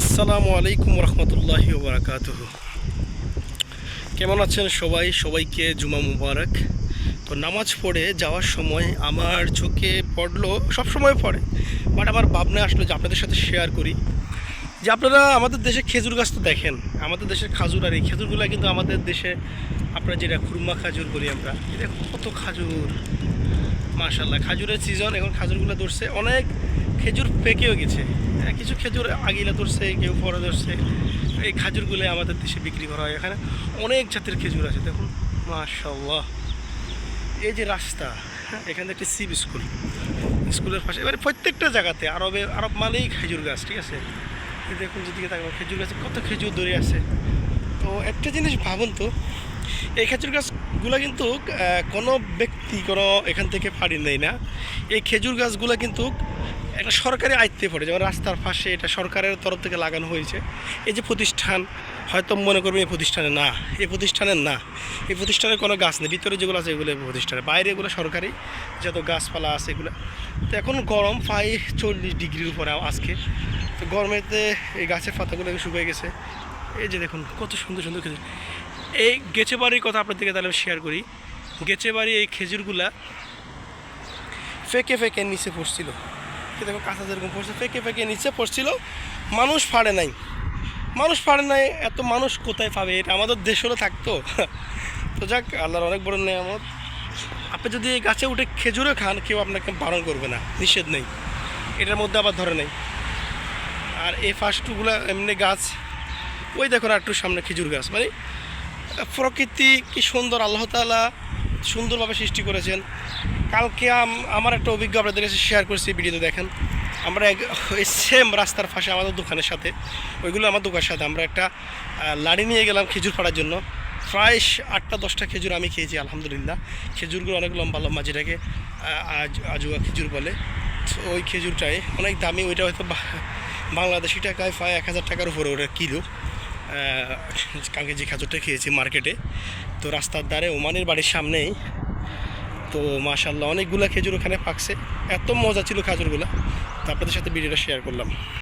আসসালামু আলাইকুম রহমতুল্লাহি বারাকাত কেমন আছেন সবাই? সবাইকে জুমা মুবারক। তো নামাজ পড়ে যাওয়ার সময় আমার চোখে পড়ল সব সময় পড়ে। বাট আমার ভাবনা আসলো যে আপনাদের সাথে শেয়ার করি। যে আপনারা আমাদের দেশে খেজুর গাছ তো দেখেন, আমাদের দেশের খাজুর আর এই খেজুরগুলো কিন্তু আমাদের দেশে আপনারা যেটা খুরমা খাজুর বলি আমরা এটা কত খাজুর। মাশাল্লাহ খাজুরের সিজন এখন খাজুরগুলো ধরছে, অনেক খেজুর পেকেও গেছে। কিছু খেজুর আগিলা ধরছে কেউ পরে ধরছে। এই খাজুরগুলো আমাদের দেশে বিক্রি করা হয়। এখানে অনেক জাতের খেজুর আছে দেখুন। মাশাল্লাহ এই যে রাস্তা হ্যাঁ, এখানে একটি সিব স্কুল। স্কুলের পাশে এবারে প্রত্যেকটা জায়গাতে আরবে আরব মানেই খেজুর গাছ ঠিক আছে? দেখুন যেদিকে তাকাবো খেজুর গাছে কত খেজুর ধরে আছে। তো একটা জিনিস ভাবুন তো এই খেজুর গাছগুলো কিন্তু কোনো ব্যক্তি কোনো এখান থেকে ফাড়ি নেয় না। এই খেজুর গাছগুলো কিন্তু একটা সরকারি আয়ত্তে পড়ে যেমন রাস্তার পাশে এটা সরকারের তরফ থেকে লাগানো হয়েছে। এই যে প্রতিষ্ঠান, হয়তো মনে করবেন এই প্রতিষ্ঠানে না, এই প্রতিষ্ঠানের না, এই প্রতিষ্ঠানের কোনো গাছ নেই, ভিতরে যেগুলো আছে এগুলো প্রতিষ্ঠানে, বাইরে এগুলো সরকারি, যত গাছপালা আছে এগুলো। তো এখন গরম প্রায় চল্লিশ ডিগ্রির উপরে আজকে। তো গরমেতে এই গাছের পাতাগুলো শুকিয়ে গেছে। এই যে দেখুন, কত সুন্দর সুন্দর খেজুর। এই গেছে বাড়ির কথা আপনাদেরকে তাহলে শেয়ার করি। গেছে বাড়ি এই খেজুরগুলা ফেকে ফেকে নিচে পড়ছিল। দেখো কাঁচা যেরকম পড়ছে, ফেকে ফেকে নিচে পড়ছিল। মানুষ ফাড়ে নাই। মানুষ ফাড়ে নাই, এত মানুষ কোথায় পাবে? এটা আমাদের দেশেরও থাকতো। তো যাক, আল্লাহর অনেক বড় নেয়ামত। আপনি যদি এই গাছে উঠে খেজুরে খান, কেউ আপনাকে বারণ করবে না, নিষেধ নেই। এটার মধ্যে আবার ধরে নেই। আর এই ফার্স্টগুলো এমনি গাছ, ওই দেখো একটু সামনে খেজুর গাছ মানে প্রকৃতি কি সুন্দর, আল্লাহ তাআলা সুন্দরভাবে সৃষ্টি করেছেন। কালকে আম- আমার একটা অভিজ্ঞ আপনাদের কাছে শেয়ার করছি ভিডিওতে, দেখেন। আমরা ওই সেম রাস্তার পাশে আমাদের দোকানের সাথে, ওইগুলো আমার দোকানের সাথে, আমরা একটা লাড়ি নিয়ে গেলাম খেজুর ফাড়ার জন্য। প্রায় আটটা দশটা খেজুর আমি খেয়েছি, আলহামদুলিল্লাহ। খেজুরগুলো অনেক লম্বা লম্বা, যেটাকে আজ, আজুয়া খেজুর বলে। ওই খেজুরটাই অনেক দামি, ওইটা হয়তো বাংলাদেশি টাকায় প্রায় এক হাজার টাকার উপরে ওটা কিলো। কালকে যে খাজুরটা খেয়েছি মার্কেটে, তো রাস্তার ধারে ওমানের বাড়ির সামনেই, তো মাশাল্লাহ অনেকগুলো খেজুর ওখানে পাকছে। এত মজা ছিল খাজুরগুলো। তো আপনাদের সাথে ভিডিওটা শেয়ার করলাম।